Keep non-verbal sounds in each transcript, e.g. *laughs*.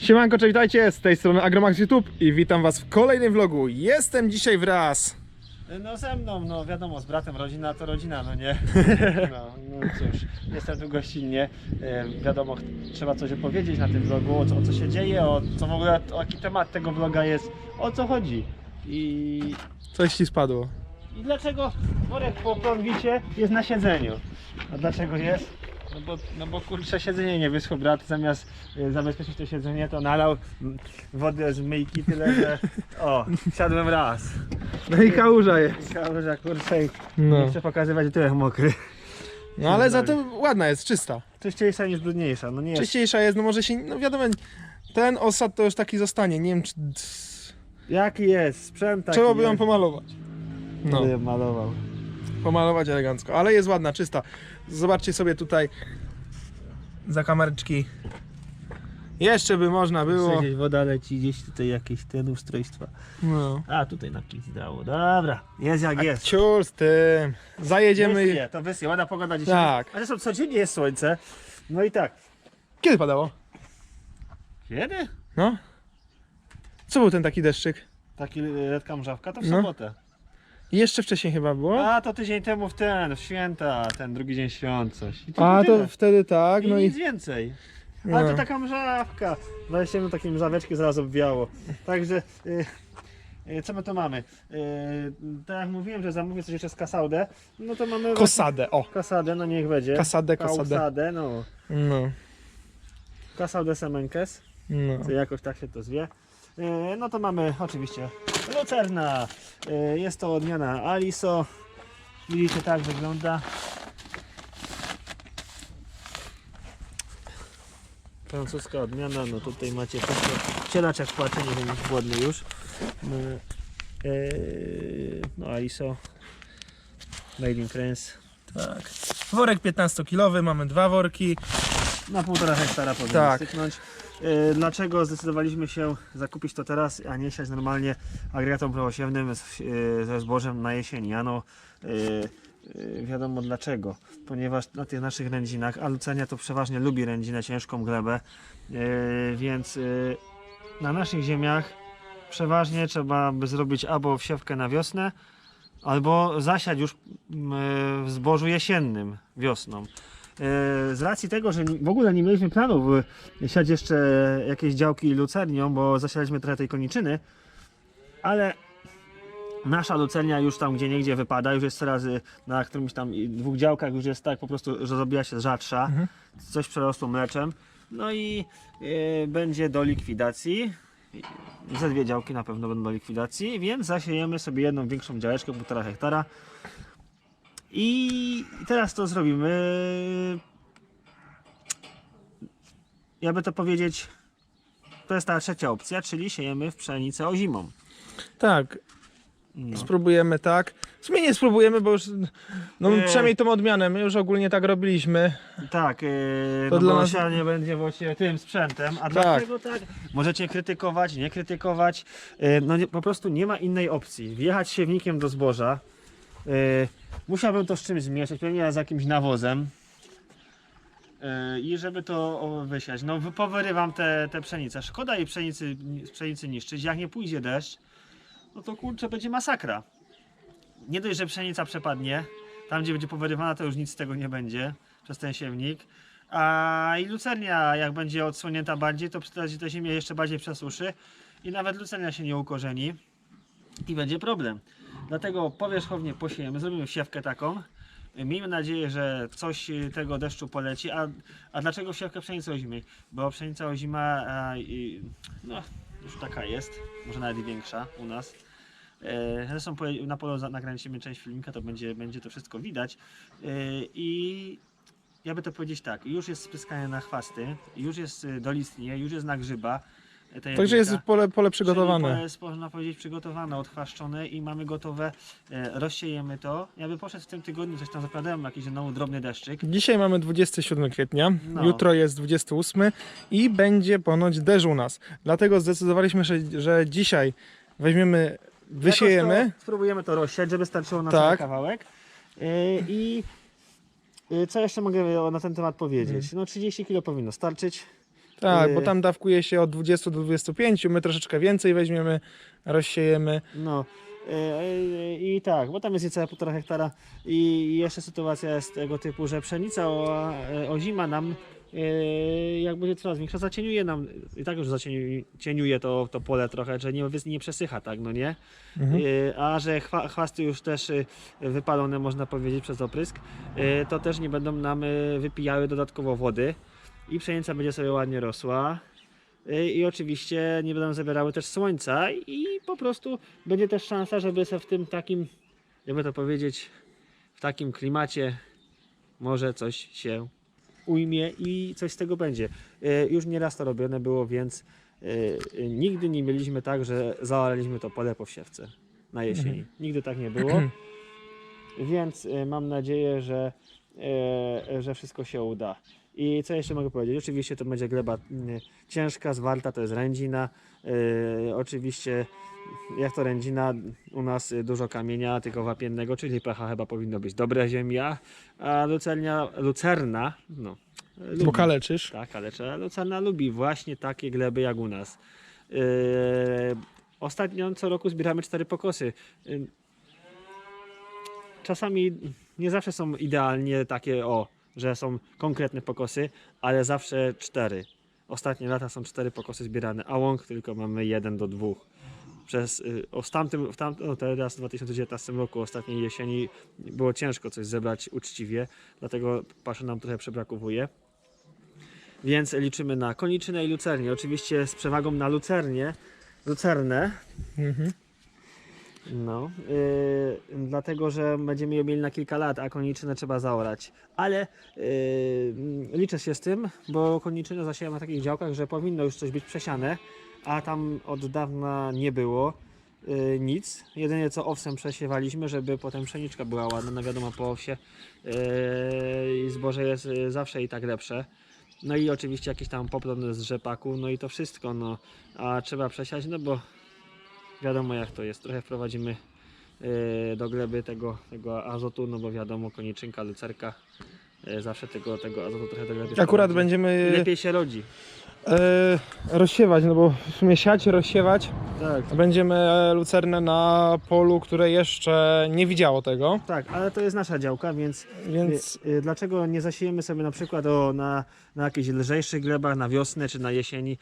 Siemanko, cześć, witajcie, z tej strony Agromax YouTube i witam was w kolejnym vlogu. Jestem dzisiaj wraz. No ze mną, no wiadomo, z bratem rodzina to rodzina, no nie? *laughs* No, no cóż, jestem tu gościnnie. E, wiadomo, trzeba coś opowiedzieć na tym vlogu, o co, o co się dzieje, o co w ogóle, o jaki temat tego vloga jest, o co chodzi. I, Coś ci spadło. i dlaczego worek po prądwicie jest na siedzeniu? A dlaczego jest? No bo, no bo kurczę, siedzenie nie wyschło, brat zamiast e, zabezpieczyć to siedzenie, to nalał mm, wodę z myjki tyle, że o, siadłem raz. No i kałuża jest. Kałuża, kurczę, i nie No, chcę pokazywać, że tyłek mokry. no ale za to ładna jest, czysta. Czyściejsza niż brudniejsza, no nie jest. Czyściejsza jest, no może się, no wiadomo, ten osad to już taki zostanie, nie wiem czy... Jaki jest? Sprzęt taki Trzeba by ją jest. pomalować. No, Ty malował. Pomalować elegancko, ale jest ładna, czysta. Zobaczcie sobie tutaj za kamereczki. Jeszcze by można było. Gdzieś woda leci, gdzieś tutaj jakieś ten ustrojstwa. No. A, tutaj na kic dało. Dobra, jest jak jest. Ciul z tym. Zajedziemy. Wysje, to wysje, ładna pogoda dzisiaj. Tak. A zresztą codziennie jest słońce. No i tak. Kiedy padało? Kiedy? No. Co był ten taki deszczyk? Taki redka mrzawka to w No. I Jeszcze wcześniej chyba było? A, to tydzień temu w ten, w święta, ten drugi dzień świąt coś. I A to tyle. wtedy tak, I no i. nic więcej. No. Ale to taka mrzawka. Weźcie mi takie mrzaweczki zaraz obwiało. Także y, y, co my tu mamy? Y, tak jak mówiłem, że zamówię coś jeszcze z kasaudę, no to mamy Kosadę, o. kasadę, no niech będzie. Kasadę, kasadę. Kausadę, no. No, Kasaudę semenkes, no. jakoś tak się to zwie. Y, no to mamy oczywiście lucerna. Y, jest to odmiana Aliso. Widzicie, tak wygląda. Francuska odmiana, no tutaj macie wszystko. Cielaczek płacze, nie wiem, głodny już. No, yy, no Aliso. Made in France. Tak. Worek 15-kilowy, mamy dwa worki. Na półtora hektara powinien Tak. styknąć. Yy, Dlaczego zdecydowaliśmy się zakupić to teraz, a nie siać normalnie agregatem proosiewnym z, yy, ze zbożem na jesieni? Ano yy, yy, wiadomo dlaczego. Ponieważ na tych naszych rędzinach, a Lucenia to przeważnie lubi rędzinę, ciężką glebę, więc na naszych ziemiach przeważnie trzeba by zrobić albo wsiewkę na wiosnę, albo zasiać już w zbożu jesiennym wiosną. E, Z racji tego, że w ogóle nie mieliśmy planów y, siać jeszcze jakieś działki lucernią, bo zasialiśmy trochę tej koniczyny, ale nasza lucernia już tam gdzie niegdzie wypada, już jest coraz y, na którymś tam dwóch działkach już jest tak po prostu, że zrobiła się rzadsza, Mhm. coś przerosło mleczem, no i y, będzie do likwidacji. Ze dwie działki na pewno będą do likwidacji, więc zasiejemy sobie jedną większą działeczkę, półtora hektara. I teraz to zrobimy. Jakby to powiedzieć, to jest ta trzecia opcja, czyli siejemy w pszenicę ozimą. Tak, No. spróbujemy tak. W sumie nie spróbujemy, bo już. No Nie. przynajmniej tą odmianę, my już ogólnie tak robiliśmy. Tak, yy, To no dla nas- sianie będzie właśnie tym sprzętem. A dlaczego tak? Możecie krytykować, nie krytykować. Yy, no nie, po prostu nie ma innej opcji. Wjechać siewnikiem do zboża. Yy, musiałbym to z czymś zmieszać, pewnie z jakimś nawozem. Yy, I żeby to wysiać. No wy- powyrywam te, te pszenice. Szkoda jej pszenicy, pszenicy niszczyć. Jak nie pójdzie deszcz, no to kurczę będzie masakra. Nie dość, że pszenica przepadnie. Tam gdzie będzie powyrywana to już nic z tego nie będzie przez ten siewnik. A i lucernia jak będzie odsłonięta bardziej, to ta ziemia jeszcze bardziej przesuszy i nawet lucernia się nie ukorzeni i będzie problem. Dlatego powierzchownie posiejemy, zrobimy siewkę taką. Miejmy nadzieję, że coś tego deszczu poleci. A, a dlaczego siewkę pszenicy ozimej? Bo pszenica ozima a, i, no, już taka jest, może nawet i większa u nas. E, Zresztą poje- na polu nagraliśmy część filmika, to będzie, będzie to wszystko widać. E, I jakby to powiedzieć tak, już jest spryskanie na chwasty, już jest dolistnie, już jest na grzyba. Ta Także jest pole, pole Czyli przygotowane. pole jest, można powiedzieć, przygotowane, odchwaszczone i mamy gotowe. E, rozsiejemy to. Ja bym poszedł w tym tygodniu, coś tam zapowiadałem, jakiś znowu drobny deszczyk. Dzisiaj mamy 27 kwietnia, No. jutro jest 28 i będzie ponoć deszcz u nas. Dlatego zdecydowaliśmy, że, że dzisiaj weźmiemy, wysiejemy. Jakoś To, spróbujemy to rozsiać, żeby starczyło na Tak. cały kawałek. E, I e, co jeszcze mogę na ten temat powiedzieć? No 30 kg powinno starczyć. Tak, bo Y, tam dawkuje się od 20 do 25, my troszeczkę więcej weźmiemy, rozsiejemy. No e, e, i tak, bo tam jest niecałe półtora hektara i jeszcze sytuacja jest tego typu, że pszenica o, o zima nam jak będzie coraz większa, zacieniuje nam, i tak już zacieniuje cieniuje to, to pole trochę, że nie, nie przesycha tak, no nie? Mhm. A że chwa, chwasty już też wypalone, można powiedzieć, przez oprysk, to też nie będą nam wypijały dodatkowo wody i pszenica będzie sobie ładnie rosła. E, I oczywiście nie będą zabierały też słońca i po prostu będzie też szansa, żeby sobie w tym takim, jakby to powiedzieć, w takim klimacie może coś się ujmie i coś z tego będzie. E, Już nieraz to robione było, więc e, nigdy nie mieliśmy tak, że zalaliśmy to pole po wsiewce na jesieni. Nigdy tak nie było. *clears throat* Więc mam nadzieję, że, że wszystko się uda. I co jeszcze mogę powiedzieć? Oczywiście to będzie gleba mm, ciężka, zwarta, to jest rędzina. E, Oczywiście jak to rędzina, u nas dużo kamienia, tylko wapiennego, czyli pH chyba powinno być dobre ziemia, a lucernia, lucerna, no, lubi, Bo kaleczysz. tak, ale trzeba, lucerna lubi właśnie takie gleby jak u nas. Yy, ostatnio co roku zbieramy cztery pokosy. Yy, czasami nie zawsze są idealnie takie, o, że są konkretne pokosy, ale zawsze cztery. Ostatnie lata są cztery pokosy zbierane, a łąk tylko mamy jeden do dwóch. Przez, y, o, w tamtym, w tamtym, o, teraz w 2019 roku, ostatniej jesieni, było ciężko coś zebrać uczciwie, dlatego paszy nam trochę przebrakowuje. Więc liczymy na koniczynę i lucernię. Oczywiście z przewagą na lucernię, lucernę, Mhm. No, yy, dlatego że będziemy je mieli na kilka lat, a koniczynę trzeba zaorać. Ale yy, liczę się z tym, bo koniczynę zasiałem na takich działkach, że powinno już coś być przesiane, a tam od dawna nie było yy, nic. Jedynie co owsem przesiewaliśmy, żeby potem pszeniczka była ładna, no wiadomo po owsie yy, zboże jest yy, zawsze i tak lepsze. No i oczywiście jakiś tam poplon z rzepaku, no i to wszystko, no. A trzeba przesiać, no bo wiadomo jak to jest. Trochę wprowadzimy yy, do gleby tego, tego azotu, no bo wiadomo, koniczynka, lucerka, yy, zawsze tego, tego azotu trochę do gleby Akurat wprowadzi. będziemy Lepiej się rodzi. E, rozsiewać, no bo w sumie siać, rozsiewać. Tak. Będziemy e, lucernę na polu, które jeszcze nie widziało tego, Tak, ale to jest nasza działka, więc więc y, Dlaczego nie zasiejemy sobie na przykład o, na, na jakichś lżejszych glebach na wiosnę czy na jesieni?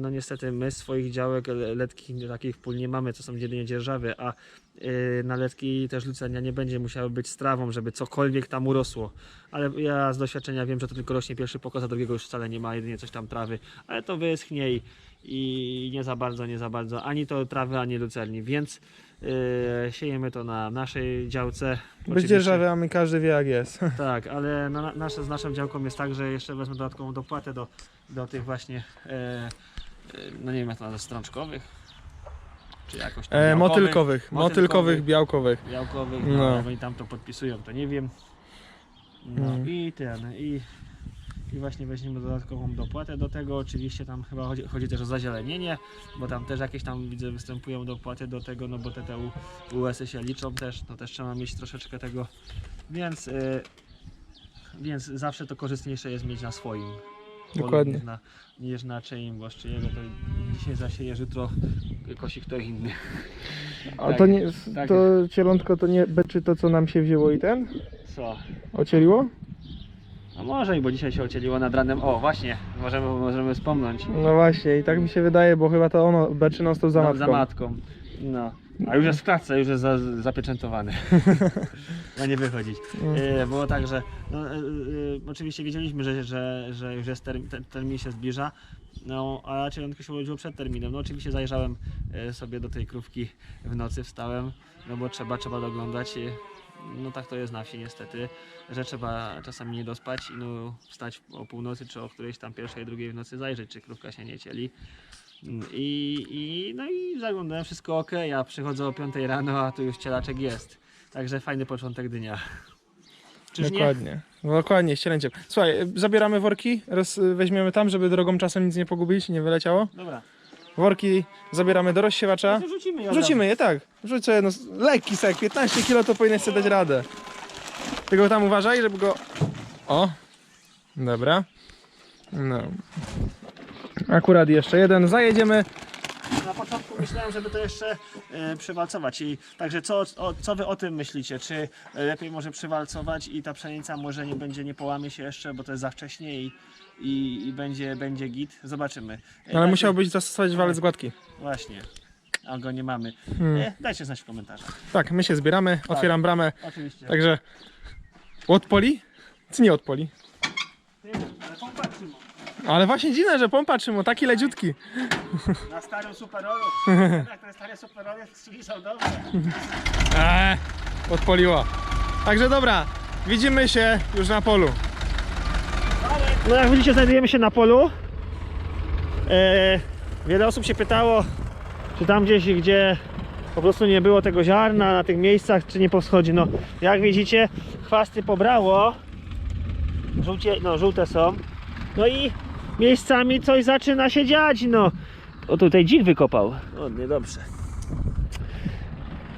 No niestety my swoich działek le- letkich takich pól nie mamy, to są jedynie dzierżawy, a y, na letki też lucernia nie będzie musiała być strawą, żeby cokolwiek tam urosło. Ale ja z doświadczenia wiem, że to tylko rośnie pierwszy pokos, a drugiego już wcale nie ma, jedynie coś tam trawy, ale to wyschnie i, i nie za bardzo, nie za bardzo, ani to trawy, ani lucerni, więc y, siejemy to na naszej działce. bez dzierżawy, a my każdy wie jak jest. *laughs* tak, ale na, nasze, z naszą działką jest tak, że jeszcze wezmę dodatkową dopłatę do, do tych właśnie, e, no nie wiem jak to nazwać, strączkowych, czy jakoś tam E, białkowych, motylkowych, motylkowych, białkowych. białkowych, No. no. oni tam to podpisują, to nie wiem. No Mm. i ten, i, i właśnie weźmiemy dodatkową dopłatę do tego, oczywiście tam chyba chodzi, chodzi też o zazielenienie, bo tam też jakieś tam widzę występują dopłaty do tego, no bo te, te U- USy się liczą też, no też trzeba mieć troszeczkę tego, więc, y, więc zawsze to korzystniejsze jest mieć na swoim. Dokładnie. Niż na, niż na czyim, bo z czyjego to dzisiaj zasiejesz, jutro kosi kto inny. A Tak, to nie, tak. to cielątko to nie beczy to co nam się wzięło i ten? Co? Ocieliło? No może i bo dzisiaj się ocieliło nad ranem. O, właśnie, możemy, możemy wspomnieć. No właśnie i tak mi się wydaje, bo chyba to ono beczy non stop za No, matką. za matką. No. A już jest w klatce, już jest za, zapieczętowany. *laughs* Ma nie wychodzić. E, było tak, że no, e, e, oczywiście wiedzieliśmy, że, że, że już jest termin, ter, termin się zbliża. No, a cielątko się urodziło przed terminem. No oczywiście zajrzałem sobie do tej krówki w nocy, wstałem, no bo trzeba, trzeba doglądać. No tak to jest na wsi niestety, że trzeba czasami nie dospać i no wstać o północy czy o którejś tam pierwszej, drugiej w nocy zajrzeć, czy krówka się nie cieli. I, i, no i zaglądałem, wszystko ok, ja przychodzę o 5 rano, a tu już cielaczek jest. Także fajny początek dnia. Czyż nie? Dokładnie. Dokładnie, ścielęciem. Słuchaj, zabieramy worki, roz, y, weźmiemy tam, żeby drogą czasem nic nie pogubić, nie wyleciało. Dobra. Worki zabieramy do rozsiewacza. To rzucimy je Rzucimy je, tak. Rzucę jedno, s- lekki sek, 15 kg to powinien sobie dać radę. Tylko tam uważaj, żeby go... O! Dobra. No. Akurat jeszcze jeden. Zajedziemy. Na początku myślałem, żeby to jeszcze e, przywalcować. I także co, o, co wy o tym myślicie? Czy lepiej może przywalcować i ta pszenica może nie będzie, nie połamie się jeszcze, bo to jest za wcześnie i, i, i będzie, będzie git? Zobaczymy. E, Ale dajcie- musiałbyś zastosować walec gładki. Właśnie. A go nie mamy. Hmm. E, dajcie znać w komentarzach. Tak, my się zbieramy, otwieram bramę. Oczywiście. Także odpoli? Czy nie odpoli? Nie wiem, ale popatrzmy. Ale właśnie dziwne, że pompa trzyma, taki leciutki. Na starym superolu. Jak ten stary superol jest, strzeli są dobre. Eee, odpoliła. Także dobra, widzimy się już na polu. No jak widzicie znajdujemy się na polu. E, wiele osób się pytało, czy tam gdzieś, gdzie po prostu nie było tego ziarna, na tych miejscach, czy nie powschodzi. No jak widzicie, chwasty pobrało. Żółcie, no żółte są. No i miejscami coś zaczyna się dziać, no. O tutaj dzik wykopał. O, niedobrze.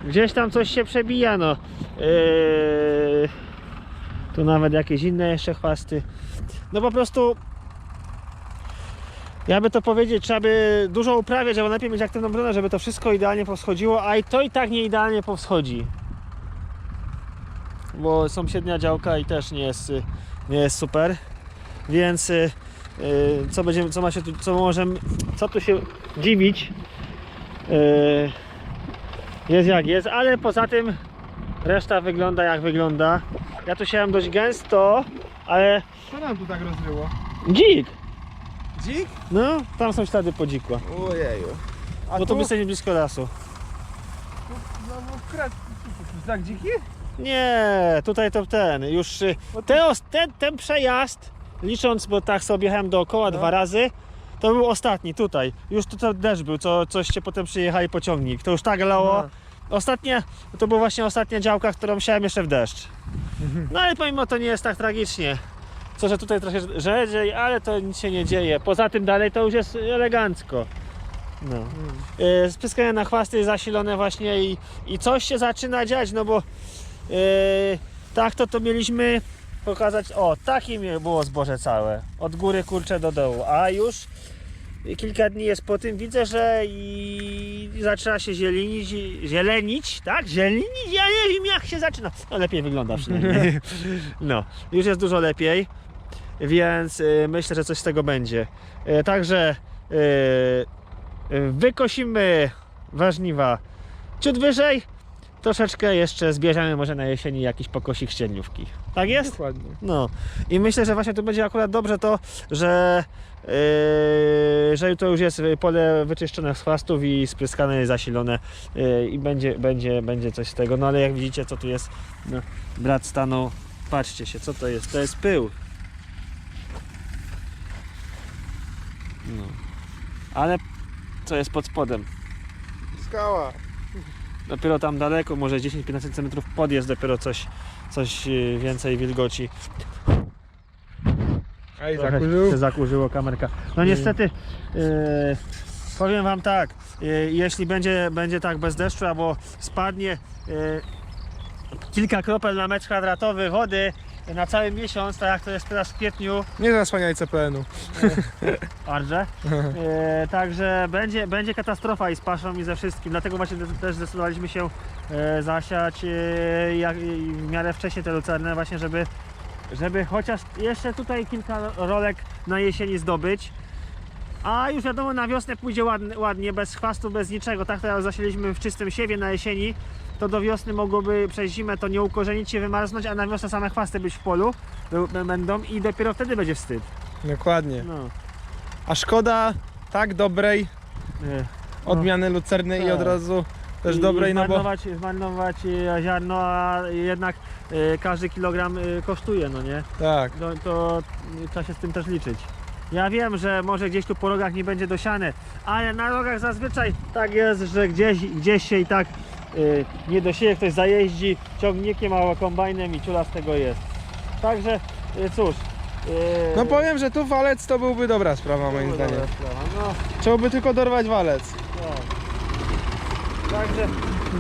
Gdzieś tam coś się przebija, no. Eee, tu nawet jakieś inne jeszcze chwasty. No po prostu jakby to powiedzieć, trzeba by dużo uprawiać, albo najpierw mieć aktywną bronę, żeby to wszystko idealnie powschodziło, a i to i tak nie idealnie powschodzi. Bo sąsiednia działka i też nie jest, nie jest super. Więc y, co będziemy, co ma się tu, co możemy, co tu się dziwić? Y, jest jak jest, ale poza tym reszta wygląda jak wygląda. Ja tu siałem dość gęsto, ale Co nam tu tak rozryło? dzik! Dzik? No, tam są ślady podzikła. Ojeju. A Bo tu my jesteśmy blisko lasu. znowu kret. Tak dziki? Nie, tutaj to ten, już y, te, os- ten, ten przejazd, licząc, bo tak sobie jechałem dookoła No. dwa razy, to był ostatni tutaj. Już tutaj deszcz był, co, coście potem przyjechali pociągnik. To już tak lało. No. Ostatnie, to była właśnie ostatnia działka, którą siałem jeszcze w deszcz. Mhm. No ale pomimo to nie jest tak tragicznie. Co, że tutaj trochę rzedziej, ale to nic się nie dzieje. Poza tym dalej to już jest elegancko. No. Yy, Spryskanie na chwasty zasilone właśnie i, i coś się zaczyna dziać, no bo yy, tak to to mieliśmy pokazać, o takim było zboże całe, od góry kurcze do dołu, a już kilka dni jest po tym, widzę, że i zaczyna się zielenić, zielenić, tak? Zielenić, ja nie wiem jak się zaczyna, no lepiej wygląda przynajmniej, *laughs* no, już jest dużo lepiej, więc yy, myślę, że coś z tego będzie, Yy, także yy, wykosimy warzniwa ciut wyżej, troszeczkę jeszcze zbierzemy może na jesieni jakiś pokosik ścieniówki. Tak jest? Dokładnie. No i myślę, że właśnie tu będzie akurat dobrze to, że, yy, że to już jest pole wyczyszczone z chwastów i spryskane, zasilone yy, i będzie, będzie, będzie coś z tego. No ale jak widzicie co tu jest, no, brat stanął, patrzcie się co to jest, to jest pył. No. Ale co jest pod spodem? Skała. Dopiero tam daleko, może 10-15 cm pod jest dopiero coś, coś yy, więcej wilgoci. Ej, zakurzył. się zakurzyło kamerka. No niestety, yy, powiem Wam tak, yy, jeśli będzie, będzie tak bez deszczu albo spadnie yy, kilka kropel na metr kwadratowy wody na cały miesiąc, tak jak to jest teraz w kwietniu, Nie zasłaniaj CPN-u. *laughs* Arże. *laughs* E, także będzie, będzie katastrofa i z paszą i ze wszystkim. Dlatego właśnie też zdecydowaliśmy się e, zasiać e, jak, i w miarę wcześniej te lucerne właśnie, żeby, żeby chociaż jeszcze tutaj kilka rolek na jesieni zdobyć. A już wiadomo na wiosnę pójdzie ładnie, ładnie bez chwastu, bez niczego. Tak to jak zasieliśmy w czystym siewie na jesieni, to do wiosny mogłoby przez zimę to nie ukorzenić się, wymarznąć, a na wiosnę same chwasty być w polu będą i dopiero wtedy będzie wstyd. Dokładnie. No. A szkoda tak dobrej E, odmiany lucerny i Tak. od razu też I- dobrej, i no bo zmarnować, e, ziarno, a jednak e, każdy kilogram e, kosztuje, no nie? tak. No, to trzeba się z tym też liczyć. Ja wiem, że może gdzieś tu po rogach nie będzie dosiane, ale na rogach zazwyczaj tak jest, że gdzieś, gdzieś się i tak nie dosieje, ktoś zajeździ ciągnikiem albo kombajnem i ciula z tego jest. Także e, cóż. e, No powiem, że tu walec to byłby dobra sprawa moim zdaniem. sprawa, No, Trzeba by tylko dorwać walec. no. Także,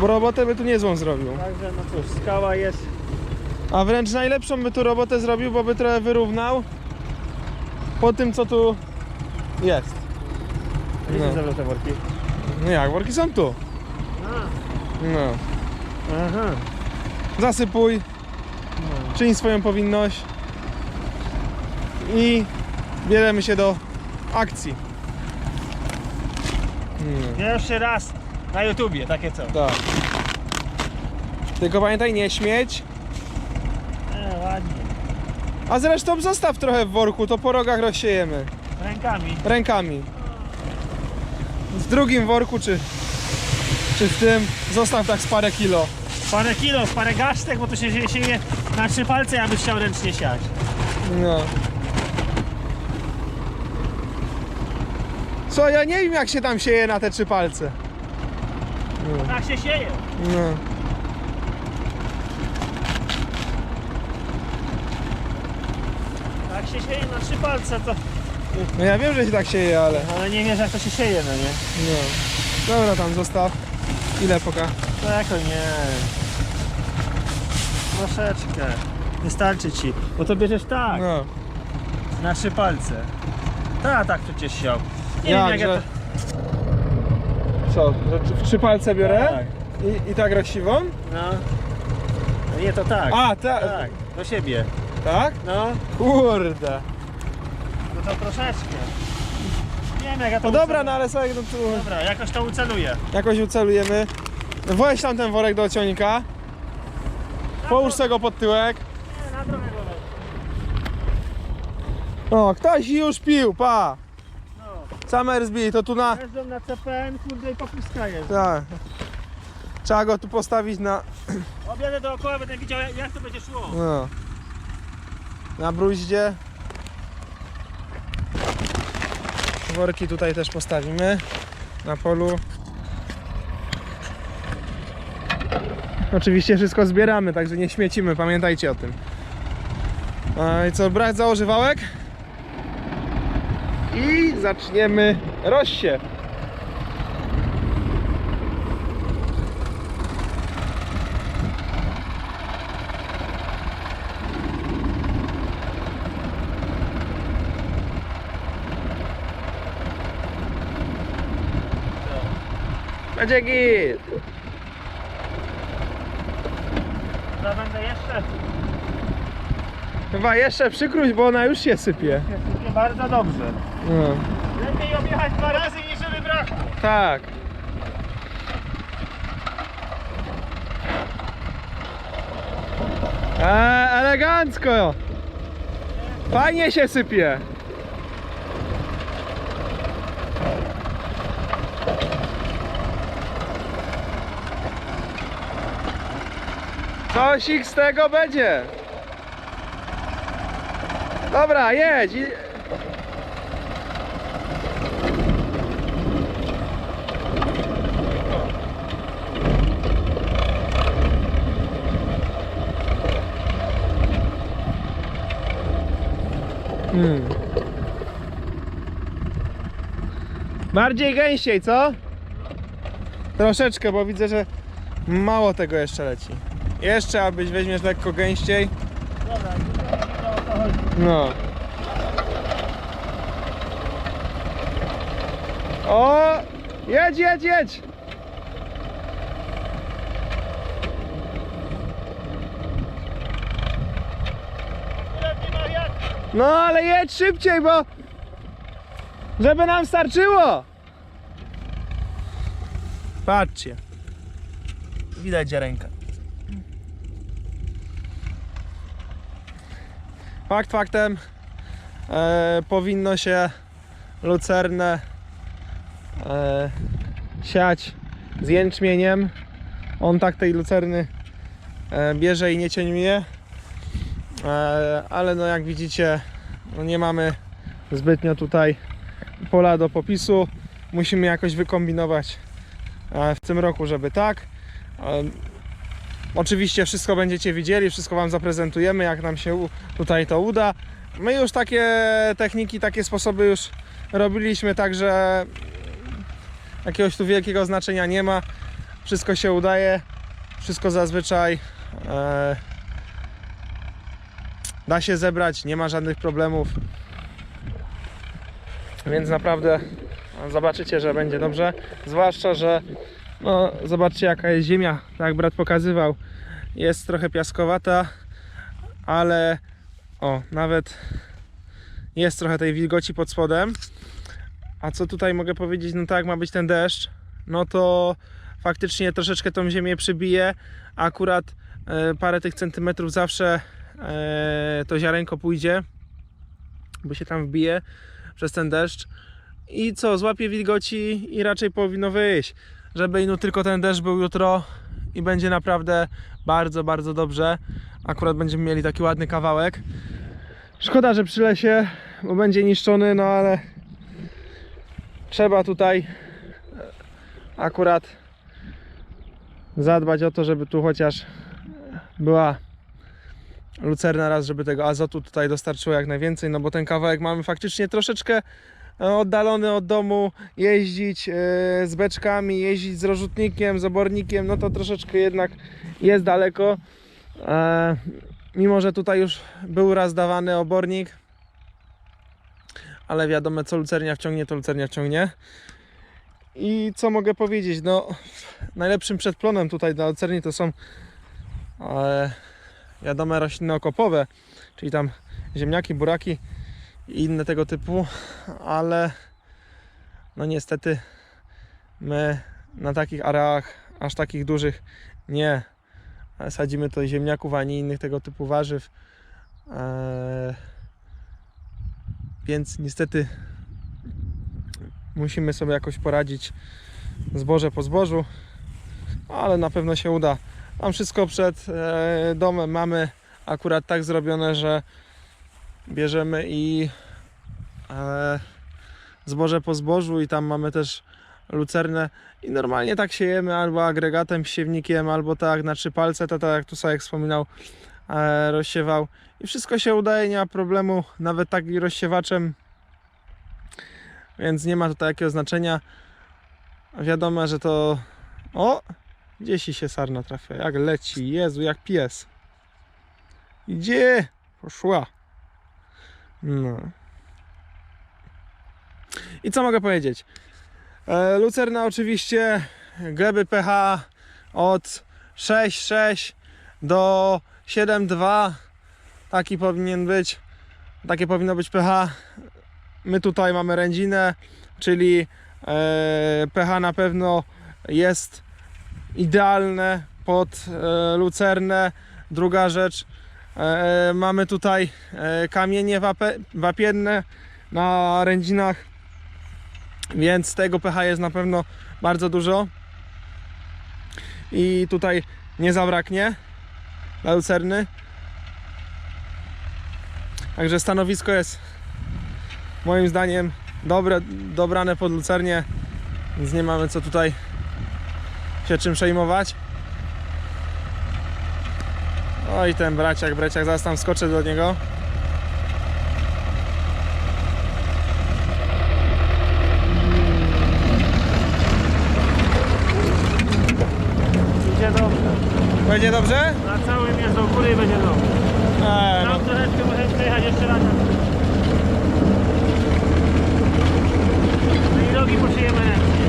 Bo robotę by tu niezłą zrobił. także no cóż, skała jest A wręcz najlepszą by tu robotę zrobił, bo by trochę wyrównał po tym co tu jest. Gdzie No. te worki? No jak, worki są tu. A, No. aha. Zasypuj, No. czyń swoją powinność i bierzemy się do akcji. Mm, Pierwszy raz na YouTubie, takie co? tak. Tylko pamiętaj, nie śmieć. E, ładnie. A zresztą zostaw trochę w worku, to po rogach rozsiejemy. Rękami. Rękami. W drugim worku czy, czy w tym zostaw tak z parę kilo. Parę kilo, parę gasztek, bo to się sie- sieje na trzy palce, jakbyś chciał ręcznie siać. No. Co, ja nie wiem jak się tam sieje na te trzy palce. No. Tak się sieje. No. Tak się sieje na trzy palce, to... no ja wiem, że się tak sieje, ale Ale nie wiesz jak to się sieje, no nie? no. Dobra, tam zostaw. Ile poka? To jako nie. Troszeczkę. Wystarczy ci. Bo to bierzesz tak, No. na trzy palce. Tak, tak przecież siał. Nie wiem jak ja to... Co, że w trzy palce biorę? Tak. I, I tak rozsiwą? No. No nie, to tak. A, ta, Tak, do siebie. tak? No, Kurde. no to troszeczkę. Wiem jak ja to No dobra, uceluję. no ale sobie no tu Dobra, jakoś to uceluję. jakoś ucelujemy. Weź tam ten worek do ciągnika. Połóż sobie go pod tyłek. Nie, na drogę go weź. O, ktoś już pił, pa. No. Summersby, to tu na... Jeżdżą na CPN, kurde i popuska jest. Tak. Trzeba go tu postawić na... Objadę dookoła, będę widział jak, jak to będzie szło. No. Na bruździe. Worki tutaj też postawimy. Na polu. Oczywiście wszystko zbieramy, także nie śmiecimy, pamiętajcie o tym. A i co, brać założy wałek? I zaczniemy rozsiew. Będzie git. To będę jeszcze. Chyba jeszcze przykrój, bo ona już się sypie. Jest bardzo dobrze. No. Lepiej objechać dwa razy niż żeby brakło. Tak. Elegancko. Fajnie się sypie. Ich z tego będzie. Dobra, jedź. Hmm. Bardziej gęściej, co? Troszeczkę, bo widzę, że mało tego jeszcze leci. Jeszcze, abyś weźmiesz lekko gęściej. No. O! Jedź, jedź, jedź! No ale jedź szybciej, bo żeby nam starczyło. Patrzcie. Widać ręka. Fakt faktem e, powinno się lucernę e, siać z jęczmieniem. On tak tej lucerny e, bierze i nie cieniuje. E, ale no jak widzicie no nie mamy zbytnio tutaj pola do popisu musimy jakoś wykombinować e, w tym roku, żeby tak E, oczywiście wszystko będziecie widzieli, wszystko wam zaprezentujemy jak nam się tutaj to uda my już takie techniki, takie sposoby już robiliśmy, także jakiegoś tu wielkiego znaczenia nie ma wszystko się udaje wszystko zazwyczaj e, da się zebrać, nie ma żadnych problemów. Więc naprawdę zobaczycie, że będzie dobrze. Zwłaszcza, że no, zobaczcie jaka jest ziemia, tak brat pokazywał. Jest trochę piaskowata, ale o, nawet jest trochę tej wilgoci pod spodem. A co tutaj mogę powiedzieć, no tak ma być ten deszcz, no to faktycznie troszeczkę tą ziemię przybije. Akurat e, parę tych centymetrów zawsze e, to ziarenko pójdzie, bo się tam wbije przez ten deszcz. I co, złapie wilgoci i raczej powinno wyjść. Żeby no tylko ten deszcz był jutro i będzie naprawdę bardzo, bardzo dobrze. Akurat będziemy mieli taki ładny kawałek. Szkoda, że przy lesie, bo będzie niszczony, no ale trzeba tutaj e, akurat zadbać o to, żeby tu chociaż była lucerna raz, żeby tego azotu tutaj dostarczyło jak najwięcej, no bo ten kawałek mamy faktycznie troszeczkę oddalony od domu, jeździć e, z beczkami, jeździć z rozrzutnikiem, z obornikiem, no to troszeczkę jednak jest daleko. E, Mimo, że tutaj już był raz dawany obornik, ale wiadomo, co lucernia wciągnie, to lucernia wciągnie. I co mogę powiedzieć? No, najlepszym przedplonem tutaj dla lucerni to są e, wiadome rośliny okopowe, czyli tam ziemniaki, buraki i inne tego typu, ale no niestety my na takich areałach aż takich dużych nie sadzimy to ziemniaków ani innych tego typu warzyw. Eee, więc niestety musimy sobie jakoś poradzić zboże po zbożu, ale na pewno się uda. Tam wszystko przed e, domem mamy akurat tak zrobione, że bierzemy i e, zboże po zbożu i tam mamy też lucernę i normalnie tak siejemy albo agregatem, siewnikiem, albo tak na trzy palce, to tak jak tu sobie wspominał, e, rozsiewał i wszystko się udaje, nie ma problemu, nawet taki rozsiewaczem, więc nie ma tutaj jakiego znaczenia. Wiadomo, że to... O! Gdzieś się sarna trafia, jak leci, Jezu, jak pies. Idzie! Poszła. No. I co mogę powiedzieć? E, Lucerna oczywiście gleby pH od 6,6 do 7,2 taki powinien być takie powinno być pH my tutaj mamy rędzinę czyli e, pH na pewno jest idealne pod e, lucernę druga rzecz e, mamy tutaj e, kamienie wapienne na rędzinach więc tego pH jest na pewno bardzo dużo. I tutaj nie zabraknie dla lucerny także stanowisko jest moim zdaniem dobre, dobrane pod lucernię więc nie mamy co tutaj się czym przejmować oj ten braciak, braciak, zaraz tam skoczę do niego Idzie dobrze. będzie dobrze? Na całym jest do góry i będzie dobrze. Eee, no. Tam troszeczkę możemy przejechać jeszcze raz. No i drogi ręcznie.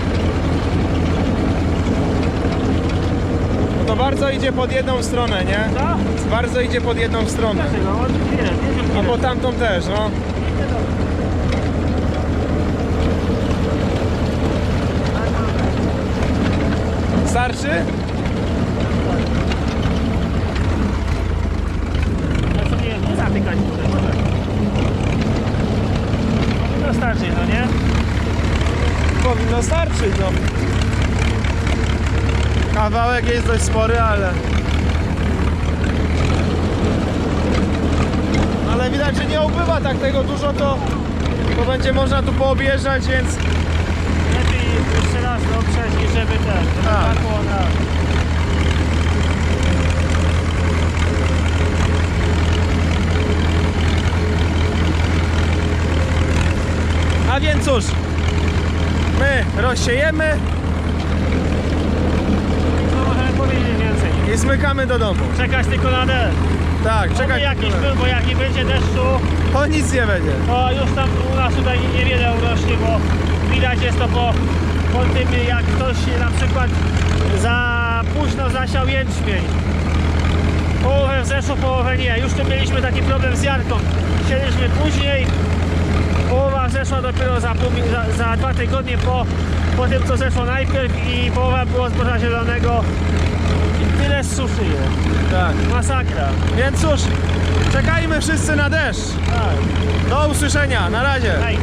No to bardzo idzie pod jedną stronę, nie? Co? Bardzo idzie pod jedną stronę. A po tamtą też, no. Starczy? Ja sobie nie zatykać tutaj, może. Powinno starczyć, no nie? Powinno starczyć, no. Kawałek jest dość spory, ale... Ale widać, że nie ubywa tak tego dużo, to, to będzie można tu poobjeżdżać, więc Lepiej jeszcze raz doprzeć i żeby ten, żeby Tak. tak. na... A więc cóż, my rozsiejemy więcej? i zmykamy do domu. Czekać tylko na deszcz. Tak, Oby czekaj. jakiś był, bo jak nie będzie deszczu, To nic nie będzie. O, już tam u nas tutaj niewiele urośnie, bo widać jest to po, po tym, jak ktoś na przykład za późno zasiał jęczmień. Połowę wzeszło, połowę nie. Już tu mieliśmy taki problem z jarką. Chcieliśmy później, połowa wzeszła dopiero za, pół, mi- za, za dwa tygodnie po, po tym, co zeszło najpierw i połowa było zboża zielonego. I tyle z suszy jest. Tak. Masakra. Więc cóż, czekajmy wszyscy na deszcz. Tak. Do usłyszenia, na razie. Hej.